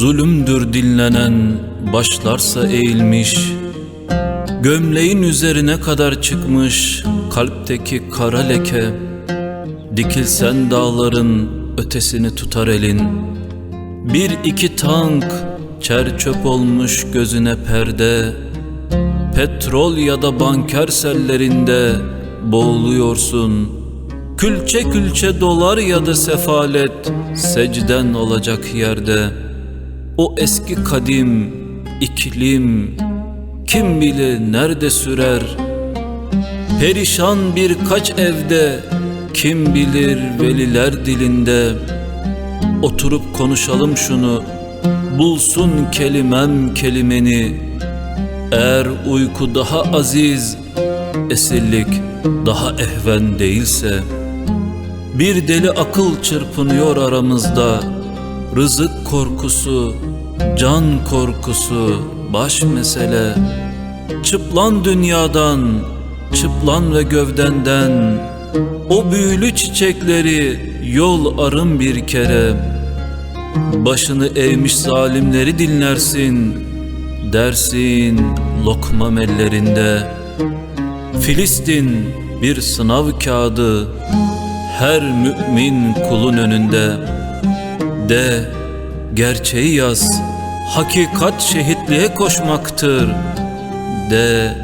Zulümdür dinlenen başlarsa eğilmiş Gömleğin üzerine kadar çıkmış kalpteki kara leke Dikilsen dağların ötesini tutar elin. Bir iki tank çer çöp olmuş gözüne perde Petrol ya da banker sellerinde boğuluyorsun Külçe külçe dolar ya da sefalet secden olacak yerde. O eski kadim iklim kim bilir nerede sürer? Perişan birkaç evde kim bilir veliler dilinde. Oturup konuşalım şunu bulsun kelimem kelimeni. Eğer uyku daha aziz esirlik daha ehven değilse Bir deli akıl çırpınıyor aramızda. Rızık korkusu, can korkusu baş mesele. Çıplan dünyadan, çıplan ve gövdenden. O büyülü çiçekleri yol arın bir kere. Başını eğmiş zalimleri dinlersin Dersin lokmam ellerinde Filistin bir sınav kağıdı Her mümin kulun önünde De gerçeği yaz. Hakikat şehitliğe koşmaktır De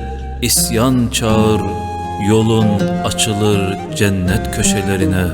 isyan çağır. Yolun açılır cennet köşelerine